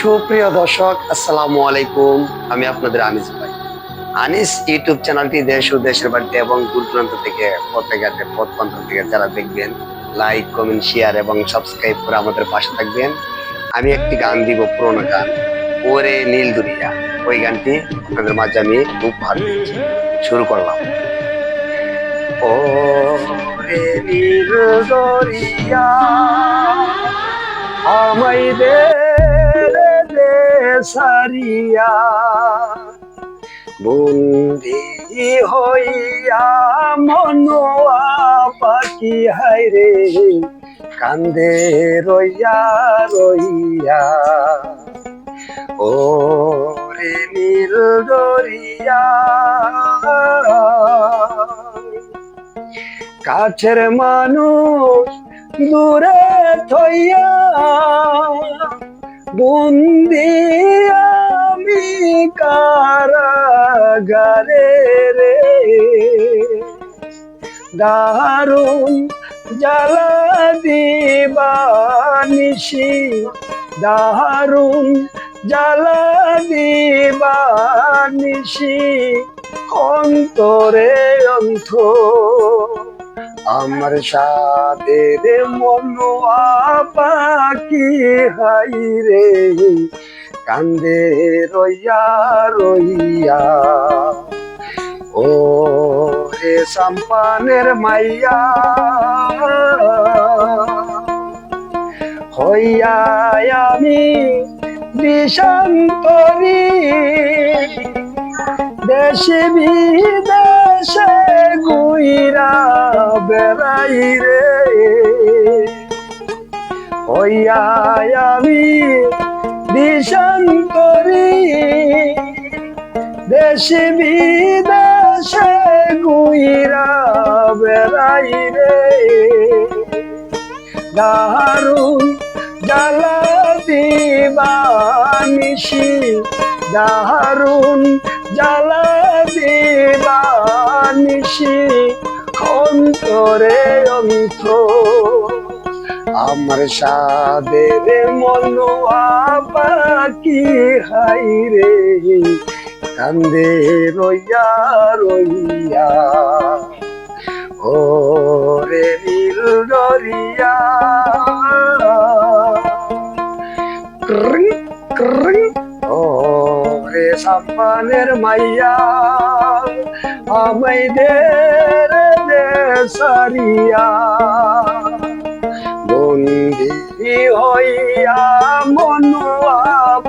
সুপ্রিয় দর্শক, আসসালামু আলাইকুম। আমি আপনাদের আনিস ভাই। আনিস ইউটিউব চ্যানেলটি দেশ ও দেশের বাড়িতে এবং দূর দূরান্ত থেকে পথে পথ প্রান্ত থেকে যারা দেখবেন লাইক কমেন্ট শেয়ার এবং সাবস্ক্রাইব করে আমাদের পাশে থাকবেন। আমি একটি গান দিব, পুরোনো গান, ওরে নীল দুনিয়া। ওই গানটি আপনাদের মাঝে আমি উপহার দিচ্ছি শুরু করলাম। ও রে নীল দরিয়া আমায় দে সারিয়া, বন্দি হইয়া মনোয়া পাখি, হায় রে, কান্দে রইয়া রইয়া। ও রে নীল দরিয়া, কাছের মানুষ দূরে থইয়া বন্দি আমি কারাগারে রে। দারুণ জ্বালা দিবানিসি দারুণ জ্বালা দিবানিসি অন্তরে অন্ত আমার সাদের মনোয়া পাখি হাই রে? কান্দে রইয়া রইয়া। ও রে সাম্পানের মাইয়া। হইয়া আমি বিষান্তরী দেশে বিদেশে গুইরা বেড়াই রে। হইয়া আমি দিশান্তরি দেশে বিদেশে গুইরা বেড়াই রে। দারুণ জ্বালা দিবানিসি দারুণ জ্বালা দিবানিসি অন্তরে অন্ত আমার সাদের মনোয়া পাখি হাই রে? কান্দে রইয়া রইয়া। ও রে নীল দরিয়া। ক্রিং ক্রিং। ও রে সাম্পানের মাইয়া। আমায় দে রে দে সারিয়া বন্দি হইয়া মনুয়া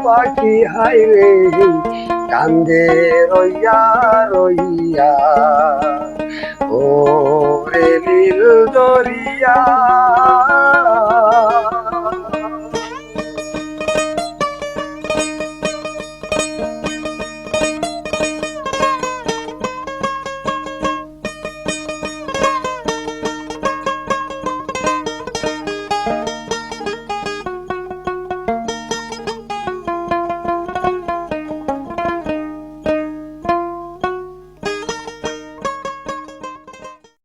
পাখি হাই রে, কান্দে রইয়া রইয়া। ও রে দরিয়া